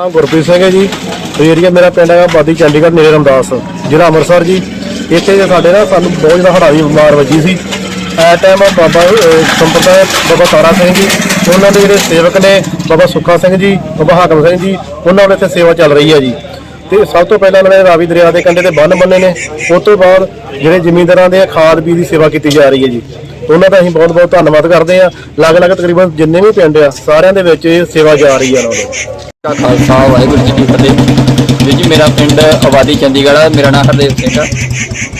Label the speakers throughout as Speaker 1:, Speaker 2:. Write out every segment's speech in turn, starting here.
Speaker 1: ਨਾਮ ਗੁਰਪ੍ਰੀਤ ਸਿੰਘ ਹੈ ਜੀ। ਏਰੀਆ ਮੇਰਾ ਪਿੰਡ ਹੈਗਾ ਬਾਦੀ ਚੰਡੀਗੜ੍ਹ ਨੇੜੇ ਰਮਦਾਸ ਜ਼ਿਲ੍ਹਾ ਅੰਮ੍ਰਿਤਸਰ ਜੀ। ਇੱਥੇ ਜੇ ਸਾਡੇ ਨਾ ਸਾਨੂੰ ਬਹੁਤ ਜ਼ਿਆਦਾ ਹੜਾਈ ਬਿਮਾਰ ਵੱਜੀ ਸੀ। ਐ ਟਾਈਮ ਬਾਬਾ ਅਹ, ਸੰਪਰਦਾਇ ਬਾਬਾ ਤਾਰਾ ਸਿੰਘ ਜੀ ਉਹਨਾਂ ਦੇ ਜਿਹੜੇ ਸੇਵਕ ਨੇ ਬਾਬਾ ਸੁੱਖਾ ਸਿੰਘ ਜੀ ਬਾਬਾ ਹਾਕਮ ਸਿੰਘ ਜੀ ਉਹਨਾਂ ਵੱਲੋਂ ਇੱਥੇ ਸੇਵਾ ਚੱਲ ਰਹੀ ਹੈ ਜੀ। ਤੇ ਸਭ ਤੋਂ ਪਹਿਲਾਂ ਉਹਨਾਂ ਨੇ ਰਾਵੀ ਦਰਿਆ ਦੇ ਕੰਢੇ ਤੇ ਬੰਨ ਬੰਨੇ ਨੇ। ਉਸ ਤੋਂ ਬਾਅਦ ਜਿਹੜੇ ਜ਼ਿਮੀਂਦਾਰਾਂ ਦੇ ਖਾਦ ਬੀਜ ਦੀ ਸੇਵਾ ਕੀਤੀ ਜਾ ਰਹੀ ਹੈ ਜੀ। ਉਹਨਾਂ ਦਾ ਅਸੀਂ ਬਹੁਤ ਬਹੁਤ ਧੰਨਵਾਦ ਕਰਦੇ ਹਾਂ। ਅਲੱਗ-ਅਲੱਗ ਤਕਰੀਬਨ ਜਿੰਨੇ ਵੀ ਪਿੰਡ ਆ, ਸਾਰਿਆਂ ਦੇ ਵਿੱਚ ਇਹ ਸੇਵਾ ਜਾ ਰਹੀ ਹੈ ਉਹਨਾਂ ਦੀ।
Speaker 2: ਦਾ ਖਾਲਸਾ, ਵਾਹਿਗੁਰੂ ਜੀ ਕੀ ਫਤਿਹ। ਵੀਰ ਜੀ, ਮੇਰਾ ਪਿੰਡ ਆਬਾਦੀ ਚੰਡੀਗੜ੍ਹ ਆ, ਮੇਰਾ ਨਾਮ ਹਰਦੇਵ ਸਿੰਘ ਆ।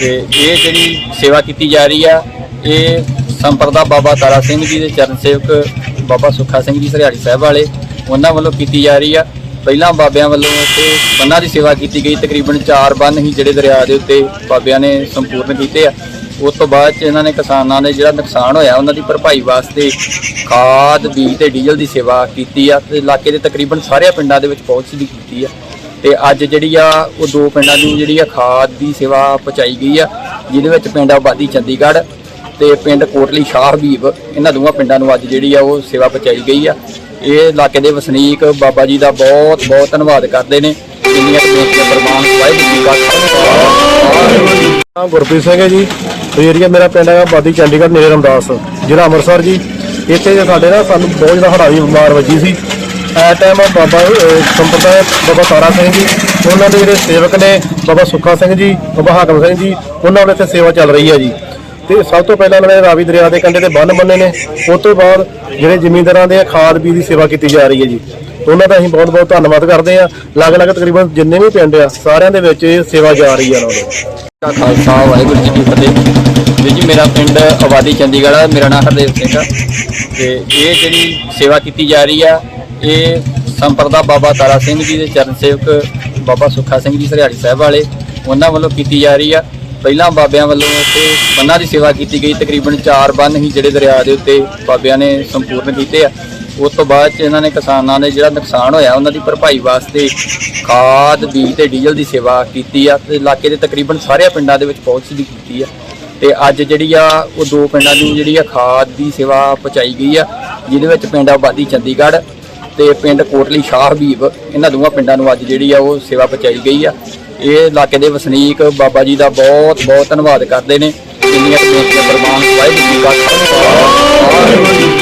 Speaker 2: ਤੇ ਇਹ ਜਿਹੜੀ ਸੇਵਾ ਕੀਤੀ ਜਾ ਰਹੀ ਆ, ਇਹ ਸੰਪਰਦਾ ਬਾਬਾ ਤਾਰਾ ਸਿੰਘ ਜੀ ਦੇ ਚਰਨ ਸੇਵਕ ਬਾਬਾ ਸੁੱਖਾ ਸਿੰਘ ਜੀ ਸਰਿਆੜੀ ਸਾਹਿਬ ਵਾਲੇ, ਉਹਨਾਂ ਵੱਲੋਂ ਕੀਤੀ ਜਾ ਰਹੀ ਆ। ਪਹਿਲਾਂ ਬਾਬਿਆਂ ਵੱਲੋਂ ਇੱਥੇ ਬੰਨਾਂ ਦੀ ਸੇਵਾ ਕੀਤੀ ਗਈ। ਤਕਰੀਬਨ 4 ਬੰਨ ਹੀ ਜਿਹੜੇ ਦਰਿਆ ਦੇ ਉੱਤੇ ਬਾਬਿਆਂ ਨੇ ਸੰਪੂਰਨ ਕੀਤੇ ਆ। ਉਸ ਤੋਂ ਬਾਅਦ ਚ ਇਹਨਾਂ ਨੇ ਕਿਸਾਨਾਂ ਦੇ ਜਿਹੜਾ ਨੁਕਸਾਨ ਹੋਇਆ, ਉਹਨਾਂ ਦੀ ਭਰਪਾਈ ਵਾਸਤੇ ਖਾਦ, ਬੀਜ ਤੇ ਡੀਜ਼ਲ ਦੀ ਸੇਵਾ ਕੀਤੀ ਆ ਤੇ ਇਲਾਕੇ ਦੇ ਤਕਰੀਬਨ ਸਾਰੇ ਪਿੰਡਾਂ ਦੇ ਵਿੱਚ ਪਹੁੰਚ ਦੀ ਕੀਤੀ ਆ। ਤੇ ਅੱਜ ਜਿਹੜੀ ਆ, ਉਹ ਦੋ ਪਿੰਡਾਂ ਨੂੰ ਜਿਹੜੀ ਆ ਖਾਦ ਦੀ ਸੇਵਾ ਪਹੁੰਚਾਈ ਗਈ ਆ, ਜਿਹਦੇ ਵਿੱਚ ਪਿੰਡ ਆਬਾਦੀ ਚੰਡੀਗੜ੍ਹ ਤੇ ਪਿੰਡ ਕੋਟਲੀ ਸ਼ਾਹ ਹਬੀਬ, ਇਹਨਾਂ ਦੋਵਾਂ ਪਿੰਡਾਂ ਨੂੰ ਅੱਜ ਜਿਹੜੀ ਆ, ਉਹ ਸੇਵਾ ਪਹੁੰਚਾਈ ਗਈ ਆ। ਇਹ ਇਲਾਕੇ ਦੇ ਵਸਨੀਕ ਬਾਬਾ ਜੀ ਦਾ ਬਹੁਤ ਬਹੁਤ ਧੰਨਵਾਦ ਕਰਦੇ ਨੇ। ਇੰਨੀਆਂ ਬੇਨਤੀਆਂ ਪ੍ਰਮਾਨ ਵਾਹਿਗੁਰੂ ਜੀ ਕਾ ਖਾਲਸਾ।
Speaker 1: ਗੁਰਪ੍ਰੀਤ ਸਿੰਘ ਹੈ ਜੀ। ਏਰੀਆ ਮੇਰਾ ਪਿੰਡ ਹੈਗਾ ਬਾਦੀ ਚੰਡੀਗੜ੍ਹ ਨੇੜੇ ਰਮਦਾਸ ਜ਼ਿਲ੍ਹਾ ਅੰਮ੍ਰਿਤਸਰ ਜੀ। ਇੱਥੇ ਸਾਡੇ ਨਾ ਸਾਨੂੰ ਬਹੁਤ ਜ਼ਿਆਦਾ ਹੜਾਈ ਬਿਮਾਰ ਵੱਜੀ ਸੀ। ਐ ਟਾਈਮ ਬਾਬਾ ਅਹ, ਸੰਪਰਦਾਇ ਬਾਬਾ ਤਾਰਾ ਸਿੰਘ ਜੀ ਉਹਨਾਂ ਦੇ ਜਿਹੜੇ ਸੇਵਕ ਨੇ ਬਾਬਾ ਸੁੱਖਾ ਸਿੰਘ ਜੀ ਬਾਬਾ ਹਾਕਮ ਸਿੰਘ ਜੀ ਉਹਨਾਂ ਵੱਲੋਂ ਇੱਥੇ ਸੇਵਾ ਚੱਲ ਰਹੀ ਹੈ ਜੀ। ਤੇ ਸਭ ਤੋਂ ਪਹਿਲਾਂ ਉਹਨਾਂ ਨੇ ਰਾਵੀ ਦਰਿਆ ਦੇ ਕੰਢੇ ਤੇ ਬੰਨ ਬੰਨੇ ਨੇ ਉਸ ਤੋਂ ਬਾਅਦ ਜਿਹੜੇ ਜ਼ਿਮੀਂਦਾਰਾਂ ਦੇ ਖਾਦ ਬੀਜ ਦੀ ਸੇਵਾ ਕੀਤੀ ਜਾ ਰਹੀ ਹੈ ਜੀ। ਉਹਨਾਂ ਦਾ ਅਸੀਂ ਬਹੁਤ ਬਹੁਤ ਧੰਨਵਾਦ ਕਰਦੇ ਹਾਂ। ਅਲੱਗ-ਅਲੱਗ ਤਕਰੀਬਨ ਜਿੰਨੇ ਵੀ ਪਿੰਡ ਆ ਸਾਰਿਆਂ ਦੇ ਵਿੱਚ ਇਹ ਸੇਵਾ ਜਾ ਰਹੀ ਹੈ ਉਹਨਾਂ ਦੀ।
Speaker 2: ਖਾਲਸਾ, ਵਾਹਿਗੁਰੂ ਜੀ ਕੀ ਫਤਿਹ। ਵੀਰ ਜੀ, ਮੇਰਾ ਪਿੰਡ ਆਬਾਦੀ ਚੰਡੀਗੜ੍ਹ ਆ, ਮੇਰਾ ਨਾਮ ਹਰਦੇਵ ਸਿੰਘ ਆ। ਤੇ ਇਹ ਜਿਹੜੀ ਸੇਵਾ ਕੀਤੀ ਜਾ ਰਹੀ ਆ, ਇਹ ਸੰਪਰਦਾ ਬਾਬਾ ਤਾਰਾ ਸਿੰਘ ਜੀ ਦੇ ਚਰਨ ਸੇਵਕ ਬਾਬਾ ਸੁੱਖਾ ਸਿੰਘ ਜੀ ਸਰਿਆੜੀ ਸਾਹਿਬ ਵਾਲੇ, ਉਹਨਾਂ ਵੱਲੋਂ ਕੀਤੀ ਜਾ ਰਹੀ ਆ। ਪਹਿਲਾਂ ਬਾਬਿਆਂ ਵੱਲੋਂ ਇੱਥੇ ਬੰਨਾਂ ਦੀ ਸੇਵਾ ਕੀਤੀ ਗਈ। ਤਕਰੀਬਨ 4 ਬੰਨ ਹੀ ਜਿਹੜੇ ਦਰਿਆ ਦੇ ਉੱਤੇ ਬਾਬਿਆਂ ਨੇ ਸੰਪੂਰਨ ਕੀਤੇ ਆ। ਉਸ ਤੋਂ ਬਾਅਦ ਚ ਇਹਨਾਂ ਨੇ ਕਿਸਾਨਾਂ ਦੇ ਜਿਹੜਾ ਨੁਕਸਾਨ ਹੋਇਆ, ਉਹਨਾਂ ਦੀ ਭਰਪਾਈ ਵਾਸਤੇ ਖਾਦ, ਬੀਜ ਤੇ ਡੀਜ਼ਲ ਦੀ ਸੇਵਾ ਕੀਤੀ ਆ ਤੇ ਇਲਾਕੇ ਦੇ ਤਕਰੀਬਨ ਸਾਰੇ ਪਿੰਡਾਂ ਦੇ ਵਿੱਚ ਪਹੁੰਚ ਦੀ ਕੀਤੀ ਆ। ਤੇ ਅੱਜ ਜਿਹੜੀ ਆ, ਉਹ ਦੋ ਪਿੰਡਾਂ ਨੂੰ ਜਿਹੜੀ ਆ ਖਾਦ ਦੀ ਸੇਵਾ ਪਹੁੰਚਾਈ ਗਈ ਆ, ਜਿਹਦੇ ਵਿੱਚ ਪਿੰਡ ਆਬਾਦੀ ਚੰਡੀਗੜ੍ਹ ਤੇ ਪਿੰਡ ਕੋਟਲੀ ਸ਼ਾਹ ਹਬੀਬ, ਇਹਨਾਂ ਦੋਵਾਂ ਪਿੰਡਾਂ ਨੂੰ ਅੱਜ ਜਿਹੜੀ ਆ, ਉਹ ਸੇਵਾ ਪਹੁੰਚਾਈ ਗਈ ਆ। ਇਹ ਇਲਾਕੇ ਦੇ ਵਸਨੀਕ ਬਾਬਾ ਜੀ ਦਾ ਬਹੁਤ ਬਹੁਤ ਧੰਨਵਾਦ ਕਰਦੇ ਨੇ। ਇੰਨੀਆਂ ਬੇਨਤੀਆਂ ਪ੍ਰਮਾਨ ਵਾਹਿਗੁਰੂ ਜੀ ਕਾ ਖਾਲਸਾ